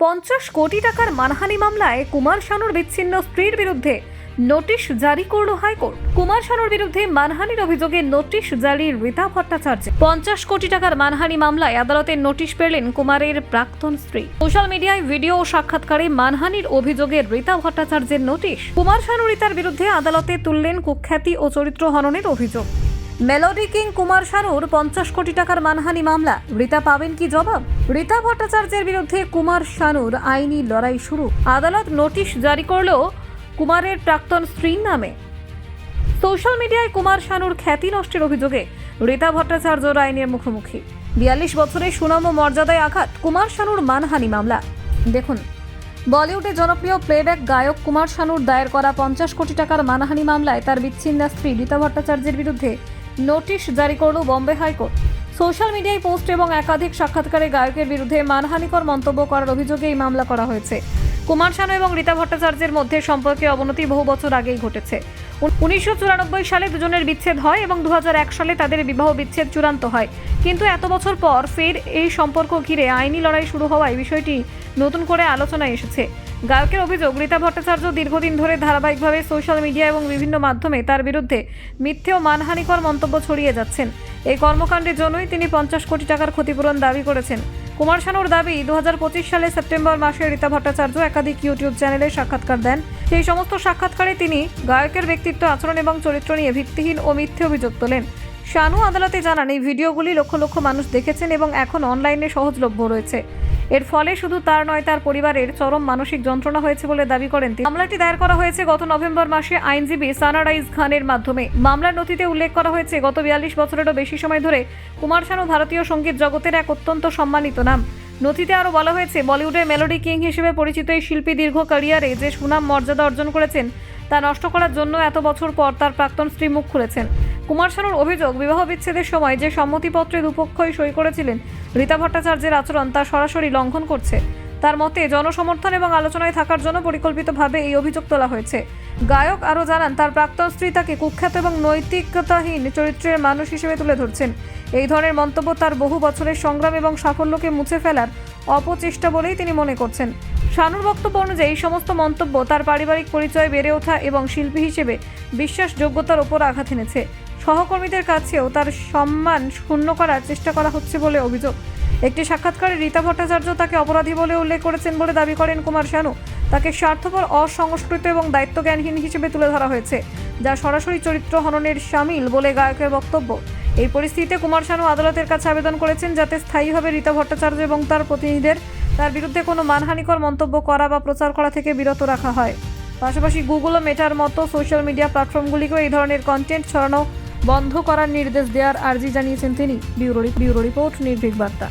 পঞ্চাশ কোটি টাকার মানহানি মামলায় কুমার শানুর বিচ্ছিন্ন স্ত্রীর বিরুদ্ধে নোটিশ জারি করল হাইকোর্ট। কুমার শানুর বিরুদ্ধে মানহানির অভিযোগে নোটিশ জারি রীতা ভট্টাচার্য। পঞ্চাশ কোটি টাকার মানহানি মামলায় আদালতের নোটিশ পেলেন কুমারের প্রাক্তন স্ত্রী। সোশ্যাল মিডিয়ায় ভিডিও সাক্ষাৎকারে মানহানির অভিযোগে রীতা ভট্টাচার্যের নোটিশ। কুমার শানু রীতার বিরুদ্ধে আদালতে তুললেন কুখ্যাতি ও চরিত্র হননের অভিযোগ। মেলোডি কিং কুমার শানুর পঞ্চাশ কোটি টাকার মানহানি মামলা। রীতা পাবেন কি জবাব? রীতা ভট্টাচার্যের বিরুদ্ধে কুমার শানুর আইনি লড়াই শুরু। আদালত নোটিশ জারি করল কুমারের প্রাক্তন স্ত্রীর নামে। সোশ্যাল মিডিয়ায় কুমার শানুর খ্যাতি নষ্টের অভিযোগে রীতা ভট্টাচার্যর আইনের মুখোমুখি। বিয়াল্লিশ বছরের সুনাম ও মর্যাদায় আঘাত কুমার শানুর মানহানি মামলা। দেখুন, বলিউডে জনপ্রিয় প্লেব্যাক গায়ক কুমার শানুর দায়ের করা পঞ্চাশ কোটি টাকার মানহানি মামলায় তার বিচ্ছিন্না স্ত্রী রীতা ভট্টাচার্যের বিরুদ্ধে নোটিশ জারি করল বম্বে হাইকোর্ট। সোশ্যাল মিডিয়ায় পোস্ট এবং একাধিক সাক্ষাৎকারে গায়কের বিরুদ্ধে মানহানিকর মন্তব্য করার অভিযোগে এই মামলা করা হয়েছে। কুমার শানু এবং রীতা ভট্টাচার্যের মধ্যে সম্পর্কে অবনতি বহু বছর আগেই ঘটেছে। উনিশশো চুরানব্বই সালে দুজনের বিচ্ছেদ হয় এবং দু হাজার এক সালে তাদের বিবাহ বিচ্ছেদ চূড়ান্ত হয়। কিন্তু এত বছর পর ফের এই সম্পর্ক ঘিরে আইনি লড়াই শুরু হওয়ায় বিষয়টি নতুন করে আলোচনায় এসেছে। গায়কের অভিযোগ, রীতা ভট্টাচার্য দীর্ঘদিন ধরে ধারাবাহিকভাবে সোশ্যাল মিডিয়া এবং বিভিন্ন মাধ্যমে তার বিরুদ্ধে মিথ্যে ও মানহানিকর মন্তব্য ছড়িয়ে যাচ্ছেন। এই কর্মকাণ্ডের জন্যই তিনি পঞ্চাশ কোটি টাকার ক্ষতিপূরণ দাবি করেছেন। কুমার শানুর দাবি দু সালে সেপ্টেম্বর মাসে রীতা ভট্টাচার্য একাধিক ইউটিউব চ্যানেলে সাক্ষাৎকার দেন। সেই সমস্ত সাক্ষাৎকারে তিনি গায়কের ব্যক্তিত্ব আচরণ এবং চরিত্র নিয়ে ভিত্তিহীন ও মিথ্যে অভিযোগ তোলেন। শানু আদালতে জানান, এই ভিডিওগুলি লক্ষ লক্ষ মানুষ দেখেছেন এবং এখন অনলাইনে সহজলভ্য রয়েছে। এর ফলে শুধু তার নয়, তার পরিবারের চরম মানসিক যন্ত্রণা হয়েছে বলে দাবি করেন তিনি। মামলাটি দায়ের করা হয়েছে গত নভেম্বর মাসে আইনজীবী সানারাইজ খানের মাধ্যমে। মামলার নথিতে উল্লেখ করা হয়েছে, গত বিয়াল্লিশ বছরেরও বেশি সময় ধরে কুমার শানু ভারতীয় সংগীত জগতের এক অত্যন্ত সম্মানিত নাম। নথিতে আরও বলা হয়েছে, বলিউডের মেলোডি কিং হিসেবে পরিচিত এই শিল্পী দীর্ঘ ক্যারিয়ারে যে সুনাম মর্যাদা অর্জন করেছেন, তা নষ্ট করার জন্য এত বছর পর তার প্রাক্তন স্ত্রী মুখ খুলেছেন। কুমার শানুর অভিযোগ, বিবাহ বিচ্ছেদের সময় যে সম্মতিপত্রে দুপক্ষই সই করেছিলেন রীতা ভট্টাচার্যের আচরণ তা সরাসরি লঙ্ঘন করছে। তার মতে, জনসমর্থন এবং আলোচনায় থাকার জন্য পরিকল্পিতভাবে এই অভিযোগ তোলা হয়েছে। গায়ক আরও জানান, তার প্রাক্তন স্ত্রী তাকে কুখ্যাত এবং নৈতিকতাহীন চরিত্রের মানুষ হিসেবে তুলে ধরছেন। এই ধরনের মন্তব্য তার বহু বছরের সংগ্রাম এবং সাফল্যকে মুছে ফেলার অপচেষ্টা বলেই তিনি মনে করছেন। শানুর বক্তব্য অনুযায়ী, এই সমস্ত মন্তব্য তার পারিবারিক পরিচয় বেড়ে ওঠা এবং শিল্পী হিসেবে বিশ্বাসযোগ্যতার ওপর আঘাত এনেছে। সহকর্মীদের কাছেও তার সম্মান শূন্য করার চেষ্টা করা হচ্ছে বলে অভিযোগ। একটি সাক্ষাৎকারে রীতা ভট্টাচার্য তাকে অপরাধী বলে উল্লেখ করেছেন বলে দাবি করেন কুমার শানু। তাকে স্বার্থপর, অসংস্কৃত এবং দায়িত্বজ্ঞানহীন হিসেবে তুলে ধরা হয়েছে, যা সরাসরি চরিত্র হননের সামিল বলে গায়কের বক্তব্য। এই পরিস্থিতিতে কুমার শানু আদালতের কাছে আবেদন করেছেন যাতে স্থায়ীভাবে রীতা ভট্টাচার্য এবং তার প্রতিনিধিদের তার বিরুদ্ধে কোনো মানহানিকর মন্তব্য করা বা প্রচার করা থেকে বিরত রাখা হয়। পাশাপাশি গুগল ও মেটার মতো সোশ্যাল মিডিয়া প্ল্যাটফর্মগুলিকেও এই ধরনের কন্টেন্ট ছড়ানো বন্ধ করার নির্দেশ দেওয়ার আর্জি জানিয়েছেন তিনি। ব্যুরো ব্যুরো রিপোর্ট নির্ভীক বার্তা।